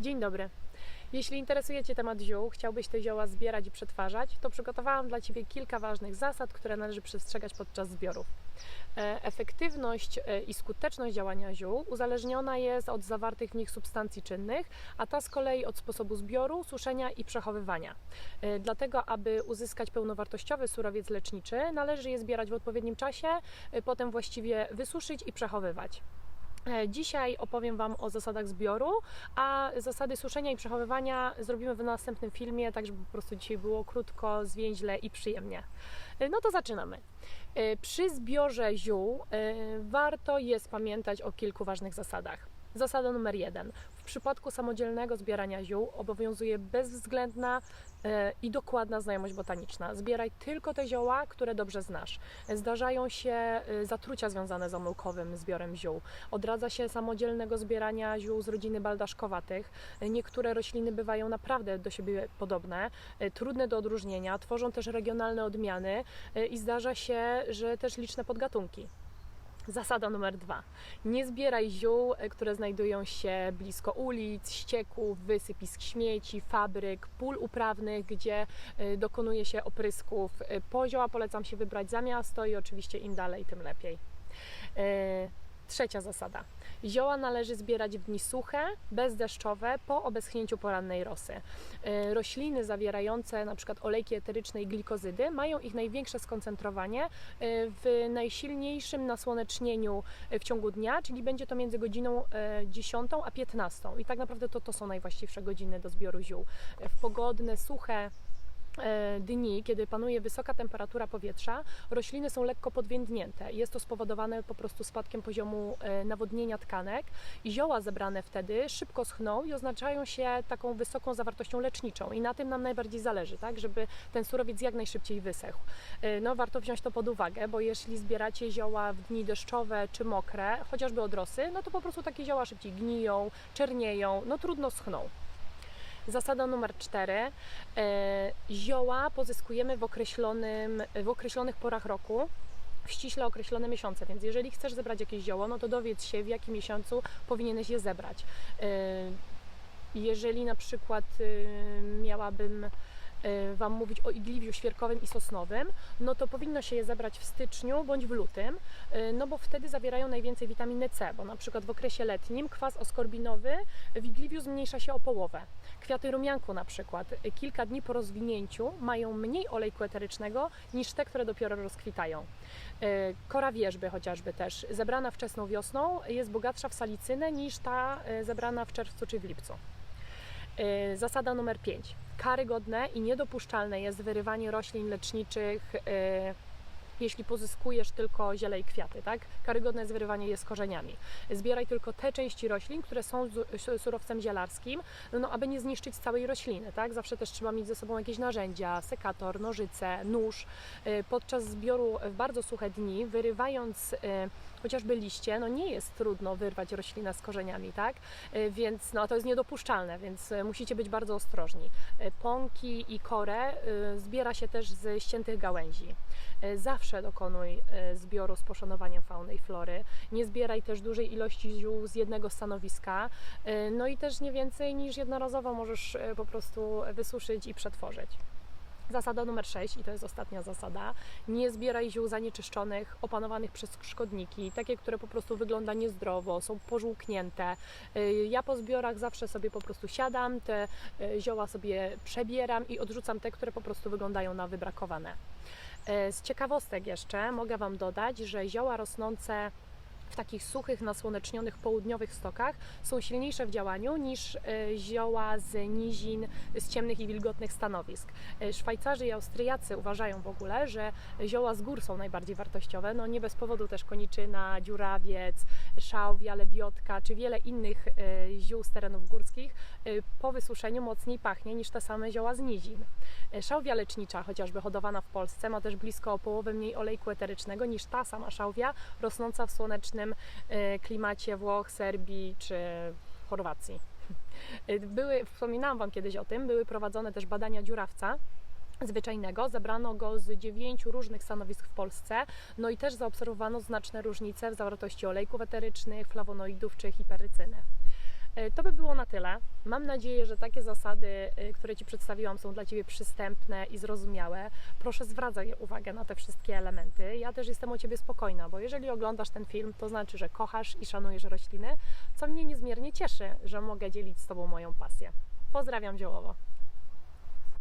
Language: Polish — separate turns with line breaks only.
Dzień dobry. Jeśli interesuje Cię temat ziół, chciałbyś te zioła zbierać i przetwarzać, to przygotowałam dla Ciebie kilka ważnych zasad, które należy przestrzegać podczas zbiorów. E, Efektywność e, i skuteczność działania ziół uzależniona jest od zawartych w nich substancji czynnych, a ta z kolei od sposobu zbioru, suszenia i przechowywania. E, Dlatego, aby uzyskać pełnowartościowy surowiec leczniczy, należy je zbierać w odpowiednim czasie, potem właściwie wysuszyć i przechowywać. E, Dzisiaj opowiem Wam o zasadach zbioru, a zasady suszenia i przechowywania zrobimy w następnym filmie, tak żeby po prostu dzisiaj było krótko, zwięźle i przyjemnie. E, No to zaczynamy. E, Przy zbiorze ziół warto jest pamiętać o kilku ważnych zasadach. Zasada numer jeden. W przypadku samodzielnego zbierania ziół obowiązuje bezwzględna e, i dokładna znajomość botaniczna. Zbieraj tylko te zioła, które dobrze znasz. Zdarzają się e, zatrucia związane z omyłkowym zbiorem ziół. Odradza się samodzielnego zbierania ziół z rodziny baldaszkowatych. Niektóre rośliny bywają naprawdę do siebie podobne, e, trudne do odróżnienia, tworzą też regionalne odmiany i zdarza się, że też liczne podgatunki. Zasada numer dwa. Nie zbieraj ziół, e, które znajdują się blisko ulic, ścieków, wysypisk śmieci, fabryk, pól uprawnych, gdzie e, dokonuje się oprysków. E, Po zioła polecam się wybrać za miasto i oczywiście im dalej, tym lepiej. Trzecia zasada. Zioła należy zbierać w dni suche, bezdeszczowe, po obeschnięciu porannej rosy. E, Rośliny zawierające np. olejki eteryczne i glikozydy mają ich największe skoncentrowanie e, w najsilniejszym nasłonecznieniu e, w ciągu dnia, czyli będzie to między godziną e, 10 a 15. I tak naprawdę to, to są najwłaściwsze godziny do zbioru ziół. W pogodne, suche, dni, kiedy panuje wysoka temperatura powietrza, rośliny są lekko podwiędnięte. Jest to spowodowane po prostu spadkiem poziomu e, nawodnienia tkanek i zioła zebrane wtedy szybko schną i oznaczają się taką wysoką zawartością leczniczą i na tym nam najbardziej zależy, tak, żeby ten surowiec jak najszybciej wysechł. E, No warto wziąć to pod uwagę, bo jeśli zbieracie zioła w dni deszczowe czy mokre, chociażby od rosy, no to po prostu takie zioła szybciej gniją, czernieją, no trudno schną. Zasada numer cztery. E, zioła pozyskujemy w, określonym, w określonych porach roku, w ściśle określone miesiące, więc jeżeli chcesz zebrać jakieś zioło, no to dowiedz się, w jakim miesiącu powinieneś je zebrać. E, jeżeli na przykład e, miałabym Wam mówić o igliwiu świerkowym i sosnowym, no to powinno się je zebrać w styczniu bądź w lutym, e, no bo wtedy zawierają najwięcej witaminy C, bo na przykład w okresie letnim kwas oskorbinowy w igliwiu zmniejsza się o połowę. Kwiaty rumianku na przykład e, kilka dni po rozwinięciu mają mniej olejku eterycznego niż te, które dopiero rozkwitają. Kora wierzby chociażby też, zebrana wczesną wiosną, jest bogatsza w salicynę niż ta zebrana w czerwcu czy w lipcu. E, Zasada numer 5. Karygodne i niedopuszczalne jest wyrywanie roślin leczniczych, e, jeśli pozyskujesz tylko ziele i kwiaty, tak? Karygodne jest wyrywanie je z korzeniami. Zbieraj tylko te części roślin, które są surowcem zielarskim, no aby nie zniszczyć całej rośliny, tak? Zawsze też trzeba mieć ze sobą jakieś narzędzia, sekator, nożyce, nóż. E, Podczas zbioru w bardzo suche dni, wyrywając e, chociażby liście, no nie jest trudno wyrwać roślinę z korzeniami, tak? E, Więc no, to jest niedopuszczalne, więc musicie być bardzo ostrożni. Pąki i korę zbiera się też ze ściętych gałęzi. E, Zawsze dokonuj e, zbioru z poszanowaniem fauny i flory. Nie zbieraj też dużej ilości ziół z jednego stanowiska. E, No i też nie więcej niż jednorazowo możesz e, po prostu wysuszyć i przetworzyć. Zasada numer 6, i to jest ostatnia zasada, nie zbieraj ziół zanieczyszczonych, opanowanych przez szkodniki, takie, które po prostu wygląda niezdrowo, są pożółknięte. Ja po zbiorach zawsze sobie po prostu siadam, te zioła sobie przebieram i odrzucam te, które po prostu wyglądają na wybrakowane. Y, Z ciekawostek jeszcze mogę Wam dodać, że zioła rosnące w takich suchych, nasłonecznionych południowych stokach są silniejsze w działaniu niż e, zioła z nizin, z ciemnych i wilgotnych stanowisk. E, Szwajcarzy i Austriacy uważają w ogóle, że zioła z gór są najbardziej wartościowe. No nie bez powodu też koniczyna, dziurawiec, szałwia, lebiotka czy wiele innych e, ziół z terenów górskich po wysuszeniu mocniej pachnie niż te same zioła z nizin. Szałwia lecznicza, chociażby hodowana w Polsce, ma też blisko o połowę mniej olejku eterycznego niż ta sama szałwia rosnąca w słonecznym e, klimacie Włoch, Serbii czy Chorwacji. E, Były, wspominałam Wam kiedyś o tym, były prowadzone też badania dziurawca zwyczajnego. Zebrano go z dziewięciu różnych stanowisk w Polsce, no i też zaobserwowano znaczne różnice w zawartości olejków eterycznych, flawonoidów czy hiperycyny. E, To by było na tyle. Mam nadzieję, że takie zasady, e, które Ci przedstawiłam, są dla Ciebie przystępne i zrozumiałe. Proszę zwracaj uwagę na te wszystkie elementy. Ja też jestem o Ciebie spokojna, bo jeżeli oglądasz ten film, to znaczy, że kochasz i szanujesz rośliny, co mnie niezmiernie cieszy, że mogę dzielić z Tobą moją pasję. Pozdrawiam ziołowo.